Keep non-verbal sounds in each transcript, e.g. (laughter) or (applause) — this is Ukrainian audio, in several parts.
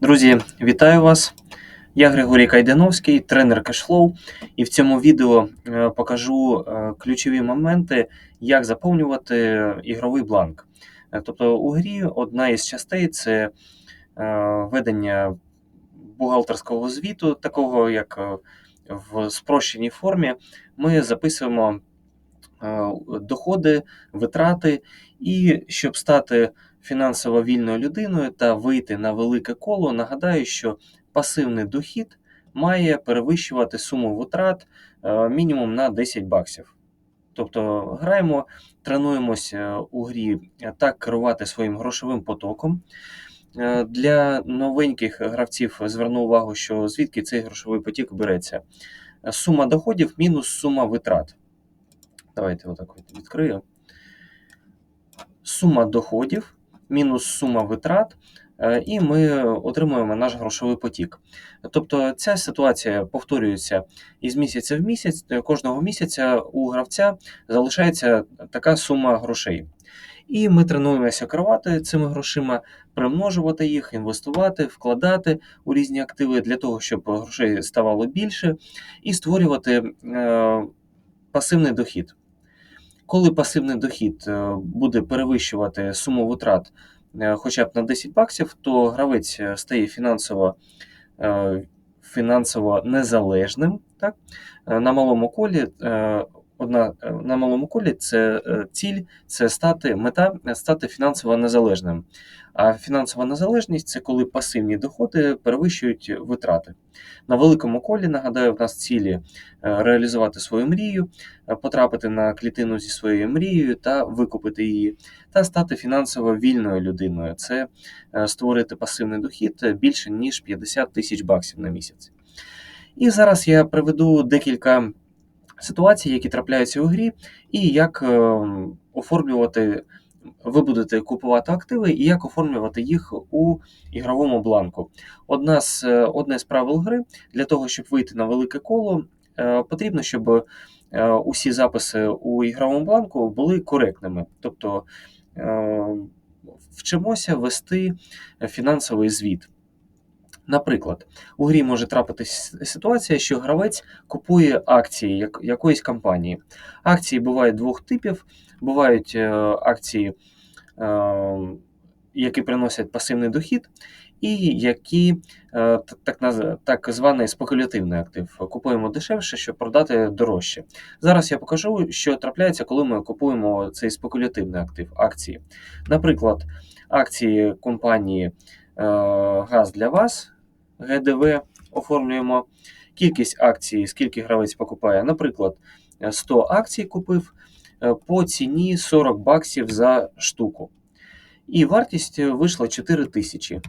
Друзі, вітаю вас! Я Григорій Кайдановський, тренер кешфлоу, і в цьому відео е, покажу е, ключові моменти, як заповнювати ігровий бланк. Е, Тобто у грі одна із частей це е, ведення бухгалтерського звіту, такого як е, в спрощеній формі. Ми записуємо е, доходи, витрати, і щоб стати фінансово вільною людиною та вийти на велике коло, нагадаю, що пасивний дохід має перевищувати суму витрат е, мінімум на 10 баксів. Тобто граємо, тренуємося у грі е, так керувати своїм грошовим потоком. Е, Для новеньких гравців зверну увагу, що звідки цей грошовий потік береться. Е, Сума доходів мінус сума витрат. Давайте отак от відкрию. Сума доходів мінус сума витрат, е, і ми отримуємо наш грошовий потік. Тобто ця ситуація повторюється із місяця в місяць. Е, Кожного місяця у гравця залишається така сума грошей. І ми тренуємося керувати цими грошима, примножувати їх, інвестувати, вкладати у різні активи для того, щоб грошей ставало більше, і створювати е, пасивний дохід. Коли пасивний дохід е, буде перевищувати суму витрат е, хоча б на 10 баксів, то гравець е, стає фінансово, фінансово незалежним. Так? На малому колі одна е, на малому колі це е, ціль, це стати мета е, стати фінансово незалежним. А фінансова незалежність це коли пасивні доходи перевищують витрати. На великому колі, нагадаю, в нас цілі реалізувати свою мрію, потрапити на клітину зі своєю мрією та викупити її, та стати фінансово вільною людиною. Це створити пасивний дохід більше ніж 50 тисяч баксів на місяць. І зараз я приведу декілька ситуацій, які трапляються у грі, і як е, оформлювати. Ви будете купувати активи і як оформлювати їх у ігровому бланку. Одна з, е, одне з правил гри для того, щоб вийти на велике коло, е, потрібно, щоб усі записи у ігровому бланку були коректними. Тобто вчимося вести фінансовий звіт. Наприклад, у грі може трапитись ситуація, що гравець купує акції як, якоїсь компанії. Акції бувають двох типів: бувають е, акції, е, які приносять пасивний дохід, і які е, так, так званий спекулятивний актив. Купуємо дешевше, щоб продати дорожче. Зараз я покажу, що трапляється, коли ми купуємо цей спекулятивний актив акції. Наприклад, акції компанії Газ для вас. ГДВ оформлюємо кількість акцій, скільки гравець покупає. Наприклад, е, 100 акцій купив е, по ціні 40 баксів за штуку. І вартість вийшла 4 тисячі.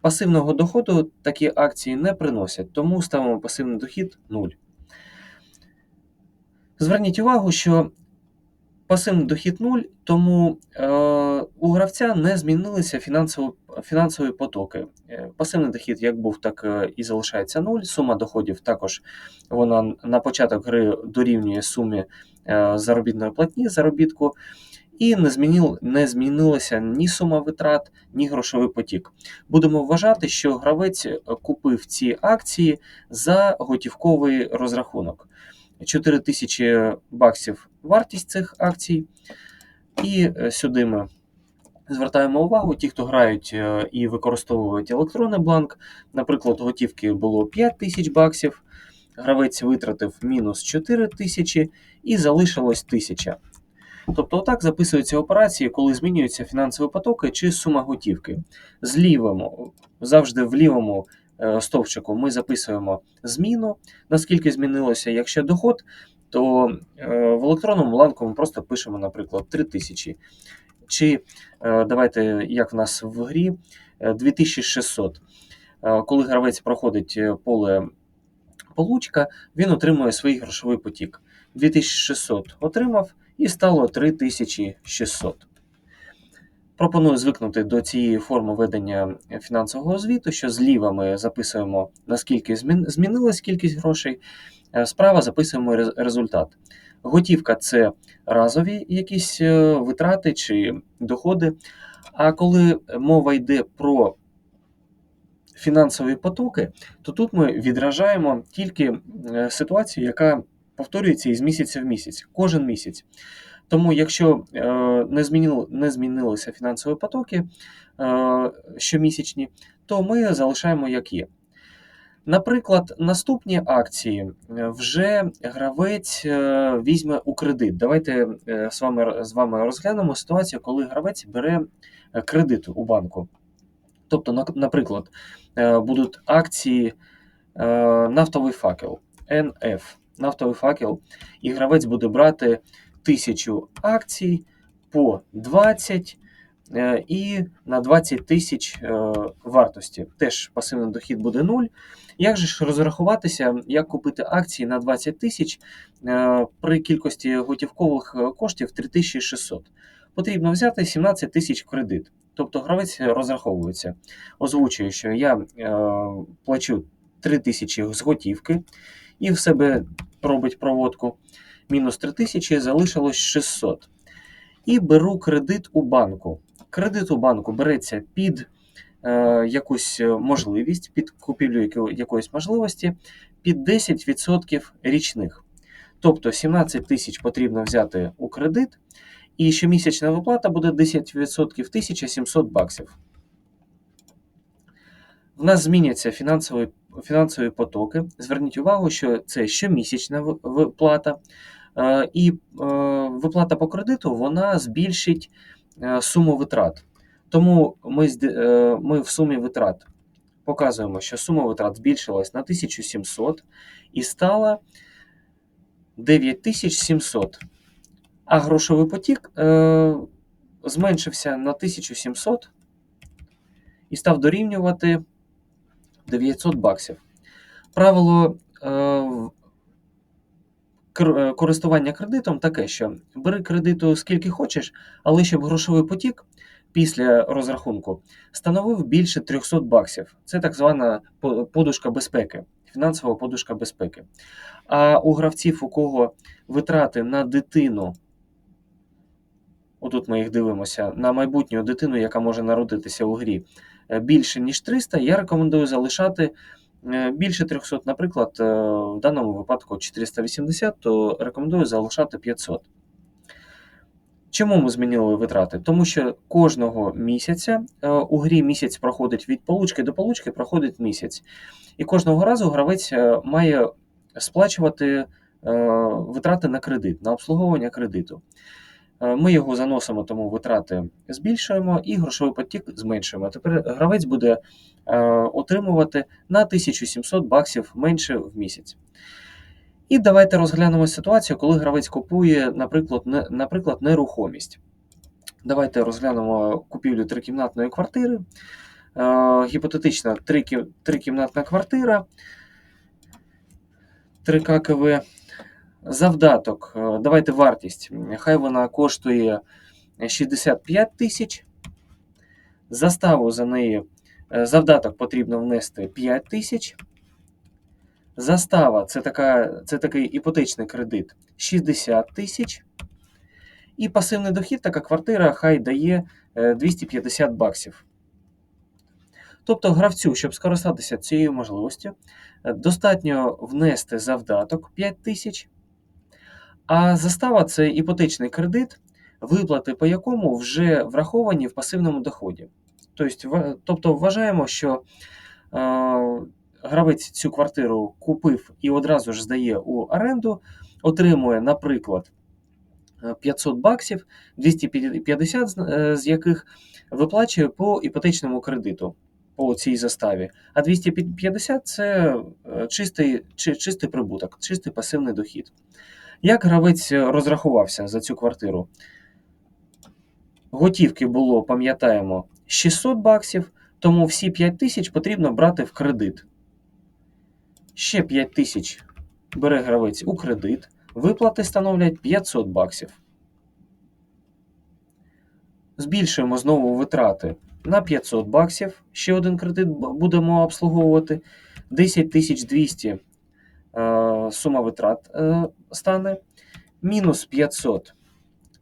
Пасивного доходу такі акції не приносять, тому ставимо пасивний дохід 0. Зверніть увагу, що пасивний дохід 0, тому е, у гравця не змінилися фінансові, фінансові потоки. Е, Пасивний дохід як був, так е, і залишається 0. Сума доходів також вона на початок гри дорівнює сумі заробітної платні заробітку. І не, змінил, не змінилася ні сума витрат, ні грошовий потік. Будемо вважати, що гравець купив ці акції за готівковий розрахунок. 4 тисячі баксів вартість цих акцій. І е, сюди ми звертаємо увагу, ті, хто грають е, і використовують електронний бланк. Наприклад, готівки було 5 тисяч баксів, гравець витратив мінус 4 тисячі і залишилось 1000. Тобто, отак записуються операції, коли змінюються фінансові потоки чи сума готівки. З лівому, завжди в лівому е, стовпчику ми записуємо зміну, наскільки змінилося. Якщо доход, то е, в електронному бланку ми просто пишемо, наприклад, 3000. Чи е, давайте, як в нас в грі, е, 2600. Е, Коли гравець проходить поле получка, він отримує свій грошовий потік. 2600 отримав і стало 3600. Пропоную звикнути до цієї форми ведення фінансового звіту, що зліва ми записуємо, наскільки змін- змінилась кількість грошей, е, справа записуємо результат. Готівка це разові якісь е, витрати чи доходи. А коли мова йде про фінансові потоки, то тут ми відражаємо тільки е, ситуацію, яка повторюється із місяця в місяць, кожен місяць. Тому, якщо е, не, змінило, не змінилися фінансові потоки е, щомісячні, то ми залишаємо як є. Наприклад, наступні акції е, вже гравець візьме у кредит. Давайте з вами, з вами розглянемо ситуацію, коли гравець бере кредит у банку. Тобто, наприклад, будуть акції нафтовий факел, НФ, нафтовий факел, і гравець буде брати тисячу акцій по 20 е, і на 20 тисяч е, вартості. Теж пасивний дохід буде 0. Як же ж розрахуватися, як купити акції на 20 тисяч е, при кількості готівкових коштів 3600? Потрібно взяти 17 тисяч кредит. Тобто гравець розраховується, озвучує, що я плачу 3 тисячі з готівки і в себе робить проводку. Мінус 3 тисячі, залишилось 600. І беру кредит у банку. Кредит у банку береться під е, якусь можливість, під купівлю якоїсь можливості, під 10% річних. Тобто 17 тисяч потрібно взяти у кредит, і щомісячна виплата буде 10% 1700 баксів. В нас зміняться фінансові, фінансові потоки. Зверніть увагу, що це щомісячна виплата, е, і е, виплата по кредиту вона збільшить е, суму витрат. Тому ми, е, ми в сумі витрат показуємо, що сума витрат збільшилась на 1700 і стала 9700. А грошовий потік е, зменшився на 1700 і став дорівнювати 900 баксів. Правило е, е, користування кредитом таке, що бери кредиту скільки хочеш, але щоб грошовий потік після розрахунку становив більше 300 баксів. Це так звана подушка безпеки, фінансова подушка безпеки. А у гравців, у кого витрати на дитину, отут ми їх дивимося, на майбутню дитину, яка може народитися у грі, е, більше ніж 300, я рекомендую залишати е, більше 300, наприклад, е, в даному випадку 480, то рекомендую залишати 500. Чому ми змінили витрати? Тому що кожного місяця е, у грі місяць проходить від получки до получки, проходить місяць. І кожного разу гравець е, має сплачувати е, витрати на кредит, на обслуговування кредиту. Е, Ми його заносимо, тому витрати збільшуємо і грошовий потік зменшуємо. Тепер гравець буде е, отримувати на 1700 баксів менше в місяць. І давайте розглянемо ситуацію, коли гравець купує, наприклад, не, наприклад нерухомість. Давайте розглянемо купівлю трикімнатної квартири. Е, гіпотетична трикімнатна квартира, 3 ККВ. Завдаток, е, давайте вартість. Хай вона коштує 65 тисяч. Заставу за неї е, завдаток потрібно внести 5 тисяч. Застава це, така, це такий іпотечний кредит 60 тисяч. І пасивний дохід, така квартира хай дає е, 250 баксів. Тобто гравцю, щоб скористатися цією можливістю, е, достатньо внести завдаток 5 тисяч. А застава це іпотечний кредит, виплати по якому вже враховані в пасивному доході. Тобто, тобто вважаємо, що гравець цю квартиру купив і одразу ж здає у оренду, отримує, наприклад, е, 500 баксів, 250 е, з яких виплачує по іпотечному кредиту по цій заставі. А 250 це е, чистий, чи- чистий прибуток, чистий пасивний дохід. Як гравець розрахувався за цю квартиру? Готівки було, пам'ятаємо, 600 баксів, тому всі 5 тисяч потрібно брати в кредит. Ще 5 тисяч бере гравець у кредит, виплати становлять 500 баксів. Збільшуємо знову витрати на 500 баксів. Ще один кредит будемо обслуговувати. 10 200 е, сума витрат е, стане. Мінус 500.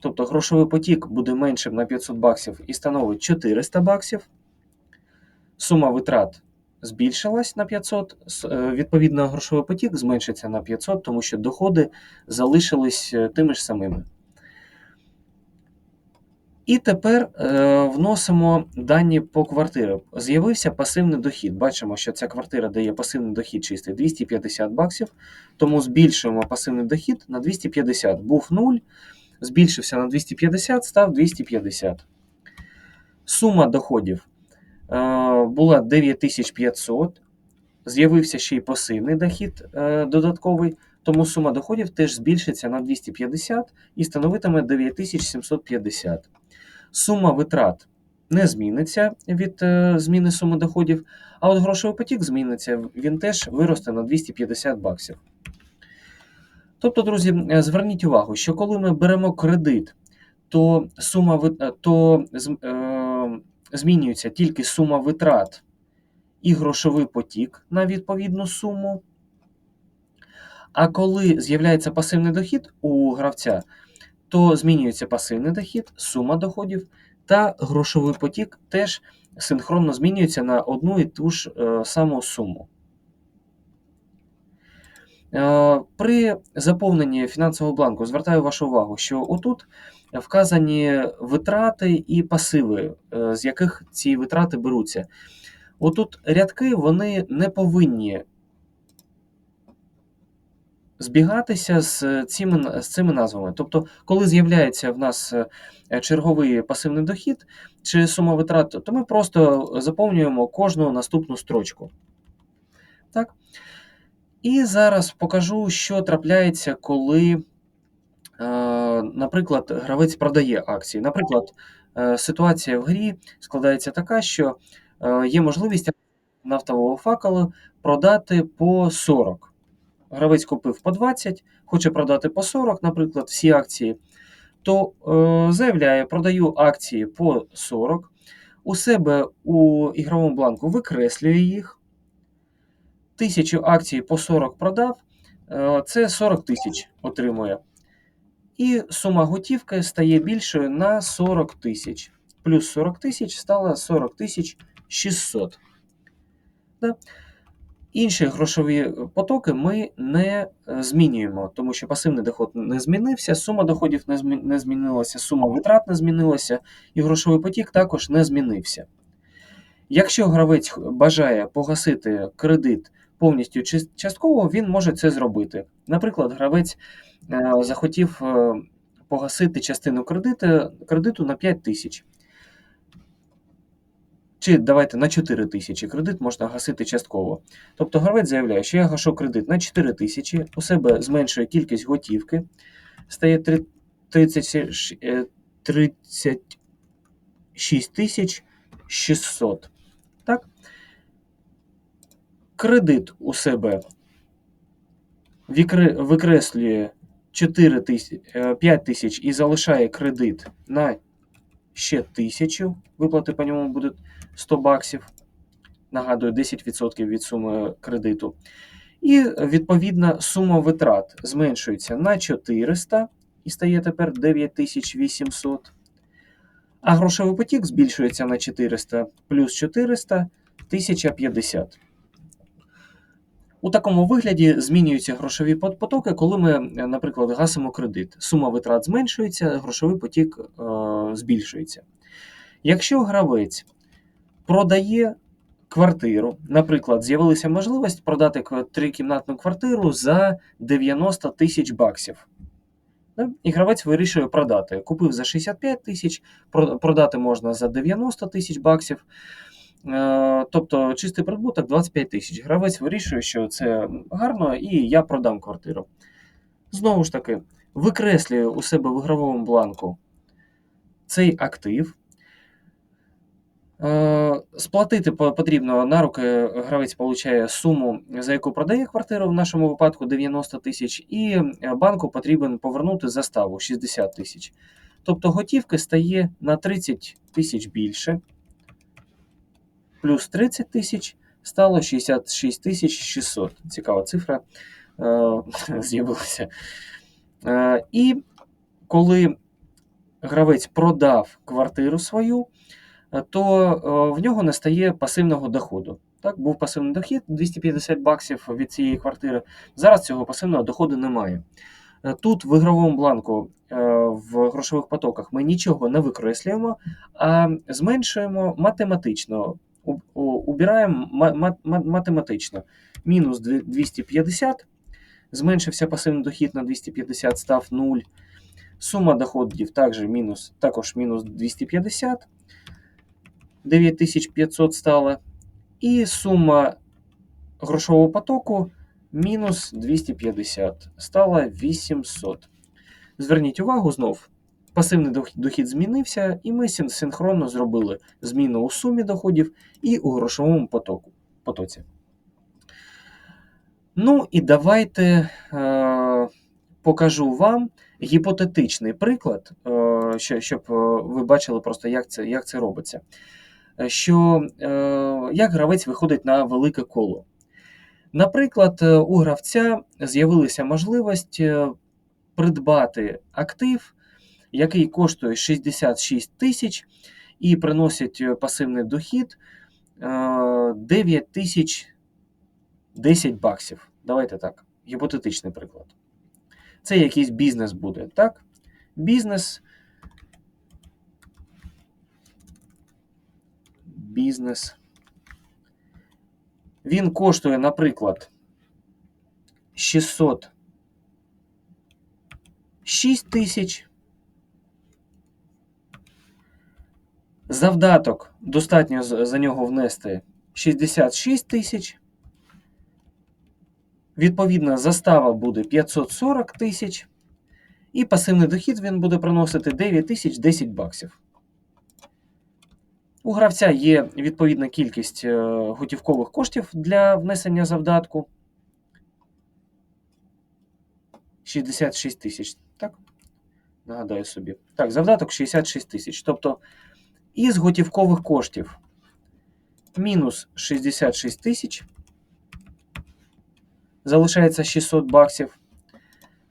Тобто грошовий потік буде меншим на 500 баксів і становить 400 баксів. Сума витрат збільшилась на 500, е, відповідно, грошовий потік зменшиться на 500, тому що доходи залишились тими ж самими. І тепер е, вносимо дані по квартирі. З'явився пасивний дохід. Бачимо, що ця квартира дає пасивний дохід чистий 250 баксів, тому збільшуємо пасивний дохід на 250. Був 0, збільшився на 250, став 250. Сума доходів е, була 9500. З'явився ще й пасивний дохід е, додатковий, тому сума доходів теж збільшиться на 250 і становитиме 9750. Сума витрат не зміниться від е, зміни суми доходів, а от грошовий потік зміниться, він теж виросте на 250 баксів. Тобто, друзі, е, зверніть увагу, що коли ми беремо кредит, то сума е, то змінюється тільки сума витрат і грошовий потік на відповідну суму. А коли з'являється пасивний дохід у гравця, то змінюється пасивний дохід, сума доходів та грошовий потік теж синхронно змінюється на одну і ту ж е, саму суму. Е, При заповненні фінансового бланку звертаю вашу увагу, що отут вказані витрати і пасиви, е, з яких ці витрати беруться. Отут рядки вони не повинні збігатися з цими, з цими назвами. Тобто, коли з'являється в нас е, черговий пасивний дохід чи сума витрат, то ми просто заповнюємо кожну наступну строчку. Так? І зараз покажу, що трапляється, коли, е, наприклад, гравець продає акції. Наприклад, е, ситуація в грі складається така, що є можливість нафтового факелу продати по 40. Гравець купив по 20, хоче продати по 40, наприклад, всі акції, то е, заявляє, продаю акції по 40, у себе у ігровому бланку викреслює їх. Тисячу акцій по 40 продав, е, це 40 тисяч отримує. І сума готівки стає більшою на 40 тисяч. Плюс 40 тисяч стало 40 тисяч 600. Да? Інші грошові потоки ми не е, змінюємо, тому що пасивний доход не змінився, сума доходів не, змінилася, сума витрат не змінилася, і грошовий потік також не змінився. Якщо гравець бажає погасити кредит повністю чи частково, він може це зробити. Наприклад, гравець е, захотів е, погасити частину кредиту, кредиту на 5 тисяч. Чи давайте на 4 тисячі кредит можна гасити частково. Тобто гравець заявляє, що я гашу кредит на 4 тисячі, у себе зменшує кількість готівки, стає 30, 36 тисяч 600. Так? Кредит у себе викреслює 4 тисяч, 5 тисяч і залишає кредит на ще 1000. Виплати по ньому будуть 100 баксів. Нагадую, 10% від суми кредиту. І, відповідна, сума витрат зменшується на 400 і стає тепер 9800. А грошовий потік збільшується на 400 плюс 400 1050. У такому вигляді змінюються грошові потоки, коли ми, наприклад, гасимо кредит. Сума витрат зменшується, грошовий потік е, збільшується. Якщо гравець продає квартиру, наприклад, з'явилася можливість продати трикімнатну квартиру за 90 тисяч баксів. І гравець вирішує продати. Купив за 65 тисяч, продати можна за 90 тисяч баксів. Тобто чистий прибуток 25 тисяч. Гравець вирішує, що це гарно, і я продам квартиру. Знову ж таки, викреслюю у себе в ігровому бланку цей актив. Сплатити потрібно на руки гравець отримує суму, за яку продає квартиру, в нашому випадку 90 тисяч, і банку потрібен повернути заставу 60 тисяч. Тобто готівки стає на 30 тисяч більше. Плюс 30 тисяч стало 66 тисяч 600. Цікава цифра е, (laughs) з'явилася. Е, і коли гравець продав квартиру свою, то в нього не стає пасивного доходу. Так, був пасивний дохід 250 баксів від цієї квартири. Зараз цього пасивного доходу немає. Е, Тут в ігровому бланку е, в грошових потоках ми нічого не викреслюємо, а зменшуємо математично. Убираємо ма- ма- ма- математично. Мінус 250. Зменшився пасивний дохід на 250, став 0. Сума доходів також мінус, також мінус 250. 9500 стала. І сума грошового потоку мінус 250 стала 800. Зверніть увагу знов. Пасивний дох- дохід змінився, і ми син- синхронно зробили зміну у сумі доходів і у грошовому потоку, потоці. Ну і давайте е, покажу вам гіпотетичний приклад, е, щоб е, ви бачили просто, як це, як це робиться. Що е, як гравець виходить на велике коло. Наприклад, е, у гравця з'явилася можливість е, придбати актив, який коштує 66 тисяч і приносить пасивний дохід е, 9 тисяч 10 баксів. Давайте так, гіпотетичний приклад. Це якийсь бізнес буде, так? Бізнес. Бізнес. Він коштує, наприклад, 606 тисяч. Завдаток достатньо за нього внести 66 тисяч. Відповідно, застава буде 540 тисяч. І пасивний дохід він буде приносити 9 тисяч 10 баксів. У гравця є відповідна кількість е, готівкових коштів для внесення завдатку. 66 тисяч. Так? Нагадаю собі. Так, завдаток 66 тисяч. Тобто із готівкових коштів мінус 66 тисяч. Залишається 600 баксів.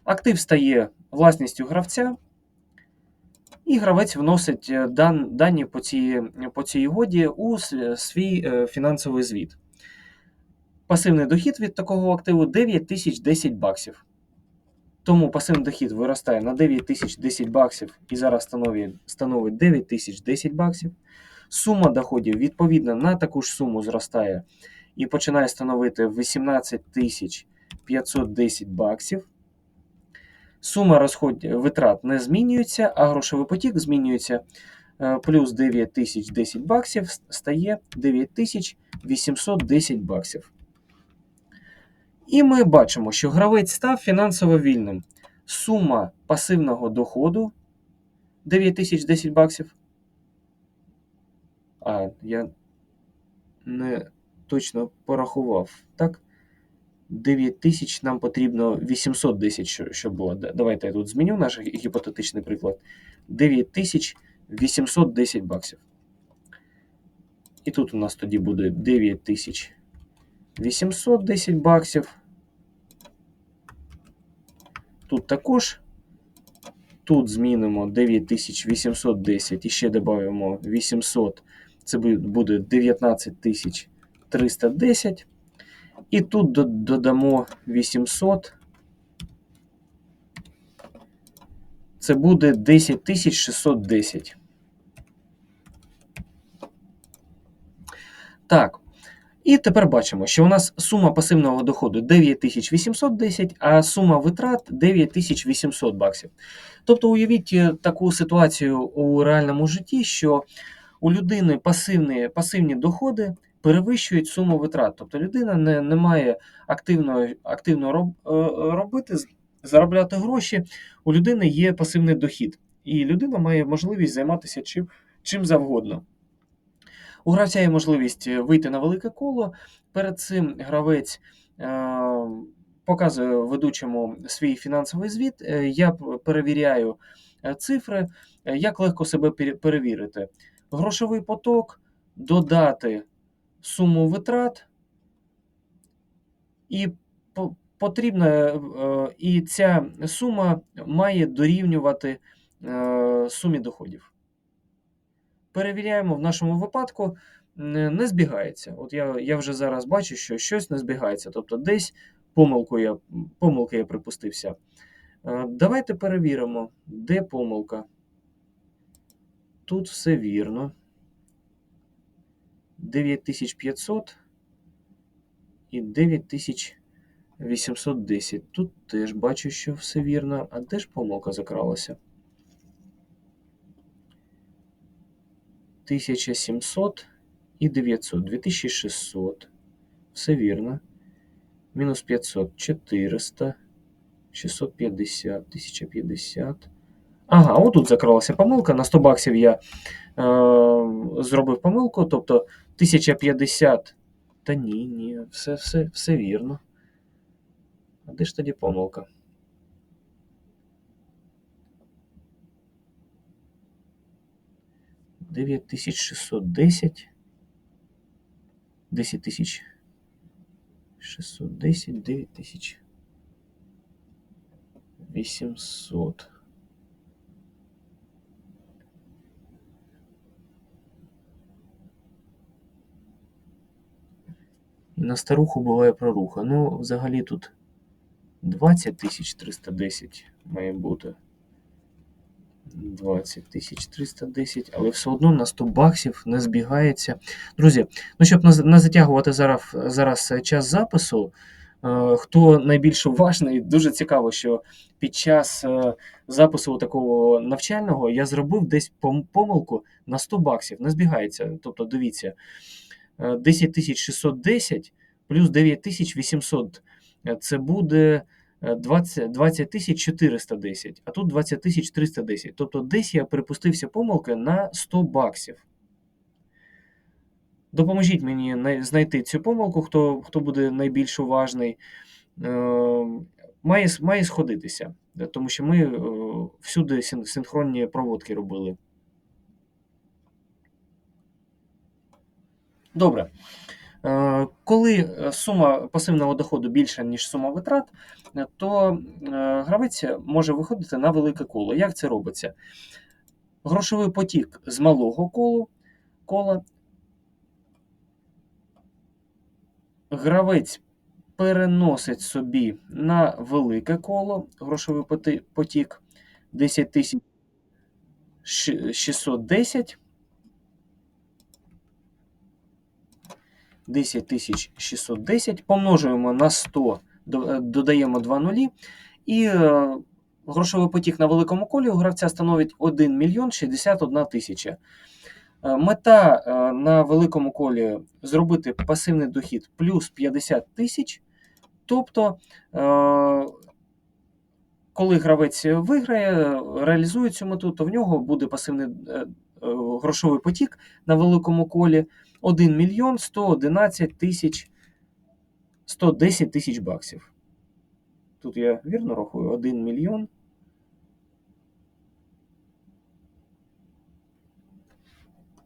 Актив стає власністю гравця. І гравець вносить е, дан, дані по цій, по цій угоді у свій е, фінансовий звіт. Пасивний дохід від такого активу 9 тисяч 10 баксів. Тому пасивний дохід виростає на 9 тисяч 10 баксів і зараз становить, становить 9 тисяч 10 баксів. Сума доходів відповідно на таку ж суму зростає і починає становити 18 тисяч 510 баксів. Сума розходів витрат не змінюється, а грошовий потік змінюється. Е, Плюс 9 тисяч 10 баксів стає 9 тисяч 810 баксів. І ми бачимо, що гравець став фінансово вільним. Сума пасивного доходу 9 тисяч 10 баксів. А, я не точно порахував. Так? 9 тисяч нам потрібно 810, що- щоб було. Давайте я тут зміню наш гіпотетичний приклад. 9 тисяч 810 баксів. І тут у нас тоді буде 9 тисяч 810 баксів. Тут також. Тут змінимо 9810 і ще додаємо 800. Це буде 19310. І тут додамо 800. Це буде 10610. Так. І тепер бачимо, що у нас сума пасивного доходу 9810, а сума витрат 9800 баксів. Тобто уявіть е, таку ситуацію у реальному житті, що у людини пасивні, пасивні доходи перевищують суму витрат. Тобто людина не, не має активно, активно роб, е, робити, заробляти гроші. У людини є пасивний дохід, і людина має можливість займатися чим, чим завгодно. У гравця є можливість вийти на велике коло. Перед цим гравець е, показує ведучому свій фінансовий звіт. Е, Я перевіряю е, цифри, як легко себе перевірити. Грошовий поток, додати суму витрат, і по- потрібно, е, і ця сума має дорівнювати е, сумі доходів. Перевіряємо в нашому випадку не, не збігається. От я, я вже зараз бачу, що щось не збігається. Тобто десь помилку я, помилки я припустився. Е, Давайте перевіримо, де помилка. Тут все вірно. 9500 і 9810. Тут теж бачу, що все вірно. А де ж помилка закралася? 1700 і 900. 2600. Все вірно. Мінус 500. 400. 650. 1050. Ага, отут закралася помилка. На 100 баксів я е, зробив помилку. Тобто 1050. Та ні, ні, все все, все вірно. А де ж тоді помилка? Дев'ять тисяч шістсот десять. Десять тисяч. 610, 9000, 800. На старуху буває проруха. Ну, взагалі тут 20 тисяч 310 має бути. 20 тисяч 310, але все одно на 100 баксів не збігається. Друзі, ну щоб не, затягувати зараз, зараз час запису, е, хто найбільш уважний, дуже цікаво, що під час е, запису такого навчального я зробив десь помилку на 100 баксів. Не збігається. Тобто, дивіться, е, 10 610 плюс 9 800. Е, Це буде е, 20, 20 410, а тут 20 310. Тобто десь я припустився помилки на 100 баксів. Допоможіть мені знайти цю помилку, хто, хто буде найбільш уважний. Е, має, має сходитися, тому що ми всюди синхронні проводки робили. Добре. Е, Коли е, сума пасивного доходу більша, ніж сума витрат, е, то гравець може виходити на велике коло. Як це робиться? Грошовий потік з малого колу, кола. Гравець переносить собі на велике коло грошовий потік 10 610. 10 610 помножуємо на 100, е, додаємо 2 нулі, і е, грошовий потік на великому колі у гравця становить 1 мільйон 61 тисяча. Е, Мета на великому колі зробити пасивний дохід плюс 50 тисяч. Тобто, коли гравець виграє, реалізує цю мету, то в нього буде пасивний грошовий потік на великому колі 1 мільйон 111 тисяч 110 тисяч баксів. Тут я вірно рахую 1 мільйон.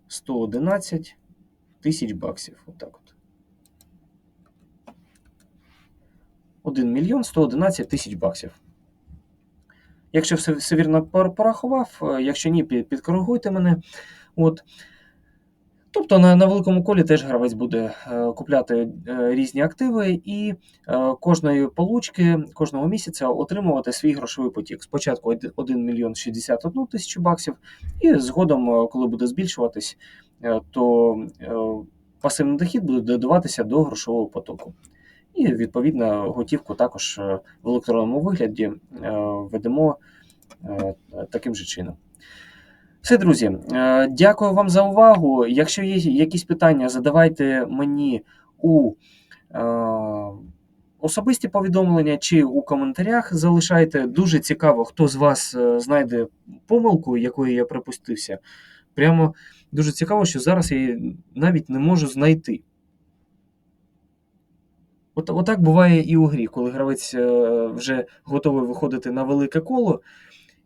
Сто одинадцять тисяч баксів. Отак от. 1 мільйон 111 тисяч баксів. Якщо все, все вірно порахував, е, якщо ні, підкоригуйте мене. От. Тобто на, на великому колі теж гравець буде е, купляти е, різні активи і е, кожної получки, кожного місяця отримувати свій грошовий потік. Спочатку 1 мільйон 61 тисячу баксів, і згодом, коли буде збільшуватись, то пасивний дохід буде додаватися до грошового потоку. І відповідно готівку також в електронному вигляді ведемо таким же чином. Все, друзі, е, дякую вам за увагу. Якщо є якісь питання, задавайте мені у е, особисті повідомлення чи у коментарях залишайте. Дуже цікаво, хто з вас е, знайде помилку, якої я припустився. Прямо дуже цікаво, що зараз я її навіть не можу знайти. От, отак буває і у грі, коли гравець вже готовий виходити на велике коло,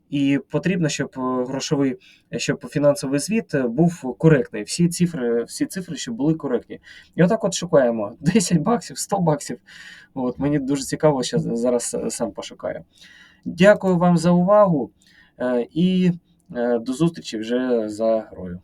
і потрібно, щоб е, грошовий, щоб фінансовий звіт е, був коректний. Всі цифри, всі цифри, щоб були коректні. І отак от шукаємо (laughs) 10 баксів, 100 баксів. От, мені дуже цікаво, що зараз е, сам пошукаю. Дякую вам за увагу е, і е, до зустрічі вже за грою.